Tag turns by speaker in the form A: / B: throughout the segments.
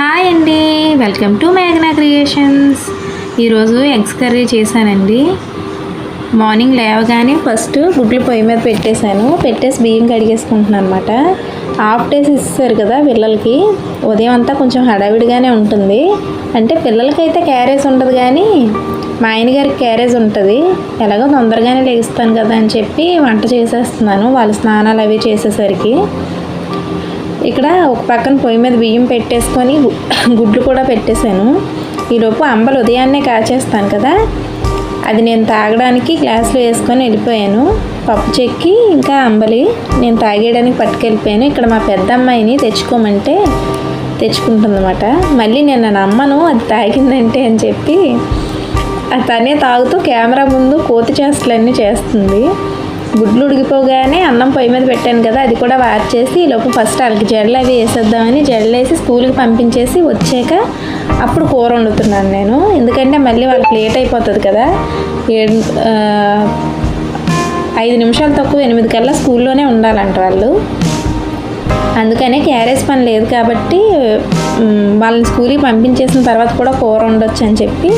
A: Hi అండి. Welcome to మేఘనా creations. ఈరోజు ఎగ్స్ కర్రీ చేశానండి. మార్నింగ్ లేవగానే ఫస్ట్ గుడ్లు పొయ్యి మీద పెట్టేశాను. పెట్టేసి బియ్యం కడిగేసుకుంటున్నాను అనమాట హాఫ్ డేస్ ఇస్తారు కదా పిల్లలకి. ఉదయం అంతా కొంచెం హడావిడిగానే ఉంటుంది. అంటే పిల్లలకైతే క్యారేజ్ ఉండదు కానీ మా ఆయన గారికి క్యారేజ్ ఉంటుంది. ఎలాగో తొందరగానే లేస్తాను కదా అని చెప్పి వంట చేసేస్తున్నాను. వాళ్ళ స్నానాలు అవి చేసేసరికి. ఇక్కడ ఒక పక్కన పొయ్యి మీద బియ్యం పెట్టేసుకొని గుడ్లు కూడా పెట్టేశాను. ఈలోపు అంబలు ఉదయాన్నే కాచేస్తాను కదా. అది నేను తాగడానికి గ్లాసులో వేసుకొని వెళ్ళిపోయాను. పప్పు చెక్కి ఇంకా అంబలి నేను తాగేయడానికి పట్టుకెళ్ళిపోయాను. ఇక్కడ మా పెద్ద అమ్మాయిని తెచ్చుకోమంటే తెచ్చుకుంటుందన్నమాట. మళ్ళీ నేను నా అమ్మను అది తాగిందంటే అని చెప్పి అది తనే తాగుతూ కెమెరా ముందు కోతి చేష్టలన్నీ చేస్తుంది. గుడ్లు ఉడికిపోగానే అన్నం పొయ్యి మీద పెట్టాను కదా అది కూడా వార్చేసి ఈ లోపు ఫస్ట్ వాళ్ళకి జడలు అవి వేసేద్దామని జడలు వేసి స్కూల్కి పంపించేసి వచ్చాక అప్పుడు కూర వండుతున్నాను నేను. ఎందుకంటే మళ్ళీ వాళ్ళకి లేట్ అయిపోతుంది కదా. ఏడు ఐదు నిమిషాలు తక్కువ ఎనిమిది కల్లా స్కూల్లోనే ఉండాలంట వాళ్ళు. అందుకనే క్యారేజ్ పని లేదు కాబట్టి వాళ్ళని స్కూల్కి పంపించేసిన తర్వాత కూడా కూర ఉండొచ్చు అని చెప్పి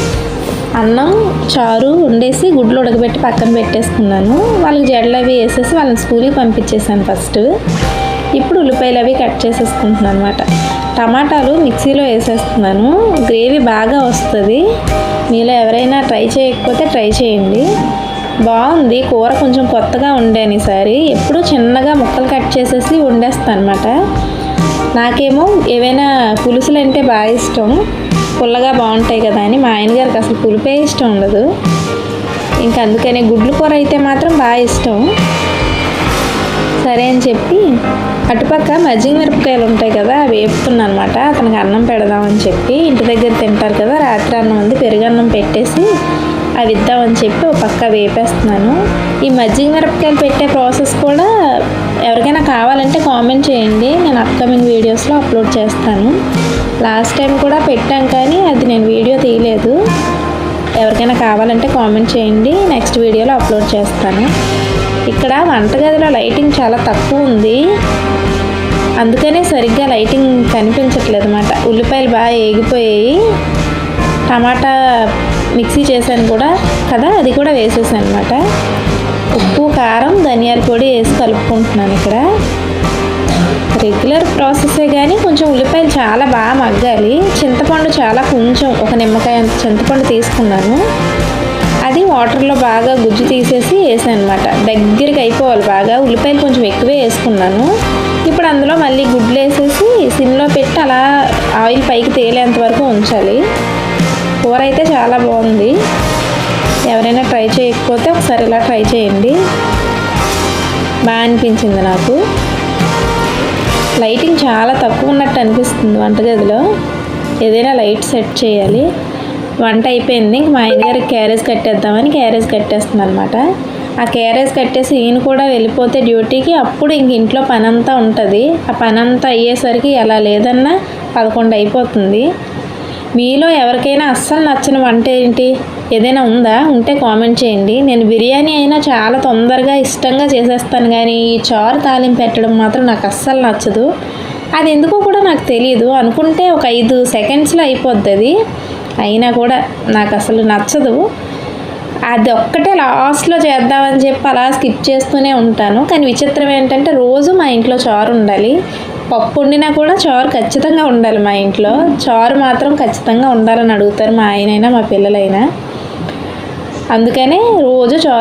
A: అన్నం చారు వండేసి గుడ్లు ఉడకబెట్టి పక్కన పెట్టేసుకున్నాను. వాళ్ళకి జడలు అవి వేసేసి వాళ్ళని స్కూల్కి పంపించేసాను ఫస్ట్. ఇప్పుడు ఉల్లిపాయలు అవి కట్ చేసేసుకుంటున్నాను అనమాట టమాటాలు మిక్సీలో వేసేస్తున్నాను. గ్రేవీ బాగా వస్తుంది. మీలో ఎవరైనా ట్రై చేయకపోతే ట్రై చేయండి. బాగుంది. కూర కొంచెం కొత్తగా వండాను ఈసారి. ఎప్పుడు చిన్నగా ముక్కలు కట్ చేసేసి వండేస్తాను అనమాట నాకేమో ఏవైనా పులుసులు అంటే బాగా ఇష్టం. పుల్లగా బాగుంటాయి కదా అని మా ఆయన గారికి అసలు పులిపే ఇష్టం ఉండదు. ఇంకా అందుకనే గుడ్లు కూర అయితే మాత్రం బాగా ఇష్టం. సరే అని చెప్పి అటుపక్క మజ్జిగ మిరపకాయలు ఉంటాయి కదా అవి వేపుతున్నా అనమాట అతనికి అన్నం పెడదామని చెప్పి ఇంటి దగ్గర తింటారు కదా రాత్రి అన్నం ఉంది పెరుగన్నం పెట్టేసి అవి ఇద్దామని చెప్పి ఒక పక్క వేపేస్తున్నాను. ఈ మజ్జిగ మిరపకాయలు పెట్టే ప్రాసెస్ కూడా ఎవరికైనా కావాలంటే కామెంట్ చేయండి. నేను అప్కమింగ్ వీడియోస్లో అప్లోడ్ చేస్తాను. లాస్ట్ టైం కూడా పెట్టాం కానీ అది నేను వీడియో తీయలేదు. ఎవరికైనా కావాలంటే కామెంట్ చేయండి. నెక్స్ట్ వీడియోలో అప్లోడ్ చేస్తాను. ఇక్కడ వంటగదిలో లైటింగ్ చాలా తక్కువ ఉంది. అందుకనే సరిగ్గా లైటింగ్ కనిపించట్లేదు అనమాట ఉల్లిపాయలు బాగా ఏగిపోయాయి. టమాటా మిక్సీ చేశాను కూడా కదా అది కూడా వేసేసాను అనమాట ఉప్పు కారం ధనియాల పొడి వేసి కలుపుకుంటున్నాను ఇక్కడ. రెగ్యులర్ ప్రాసెసే కానీ కొంచెం ఉల్లిపాయలు చాలా బాగా మగ్గాలి. చింతపండు చాలా కొంచెం ఒక నిమ్మకాయ చింతపండు తీసుకున్నాను. అది వాటర్లో బాగా గుజ్జు తీసేసి వేసాను అనమాట దగ్గరికి అయిపోవాలి బాగా. ఉల్లిపాయలు కొంచెం ఎక్కువే వేసుకున్నాను. ఇప్పుడు అందులో మళ్ళీ గుడ్లు వేసేసి సిమ్లో పెట్టి అలా ఆయిల్ పైకి తేలేంత వరకు ఉంచాలి. కూర అయితే చాలా బాగుంది. ఎవరైనా ట్రై చేయకపోతే ఒకసారి ఇలా ట్రై చేయండి. బాగా అనిపించింది నాకు. లైటింగ్ చాలా తక్కువ ఉన్నట్టు అనిపిస్తుంది వంటగదిలో ఏదైనా లైట్ సెట్ చేయాలి. వంట అయిపోయింది. ఇంక మా ఆయన క్యారేజ్ కట్టేద్దామని క్యారేజ్ కట్టేస్తుంది అనమాట ఆ క్యారేజ్ కట్టేసి ఈయన కూడా వెళ్ళిపోతే డ్యూటీకి అప్పుడు ఇంక ఇంట్లో పనంతా ఉంటుంది. ఆ పని అంతా అయ్యేసరికి ఎలా లేదన్నా పదకొండు అయిపోతుంది. మీలో ఎవరికైనా అస్సలు నచ్చిన వంట ఏంటి? ఏదైనా ఉందా? ఉంటే కామెంట్ చేయండి. నేను బిర్యానీ అయినా చాలా తొందరగా ఇష్టంగా చేసేస్తాను కానీ ఈ చారు తాలింపు పెట్టడం మాత్రం నాకు అస్సలు నచ్చదు. అది ఎందుకో కూడా నాకు తెలియదు అనుకుంటే ఒక ఐదు సెకండ్స్లో అయిపోద్ది అది అయినా కూడా నాకు అసలు నచ్చదు. అది ఒక్కటే లాస్ట్లో చేద్దామని చెప్పి అలా స్కిప్ చేస్తూనే ఉంటాను. కానీ విచిత్రం ఏంటంటే రోజు మా ఇంట్లో చారు ఉండాలి. పప్పు వండినా కూడా చారు ఖచ్చితంగా ఉండాలి మా ఇంట్లో. చారు మాత్రం ఖచ్చితంగా ఉండాలని అడుగుతారు మా ఆయనైనా మా పిల్లలైనా. అందుకనే రోజు చారు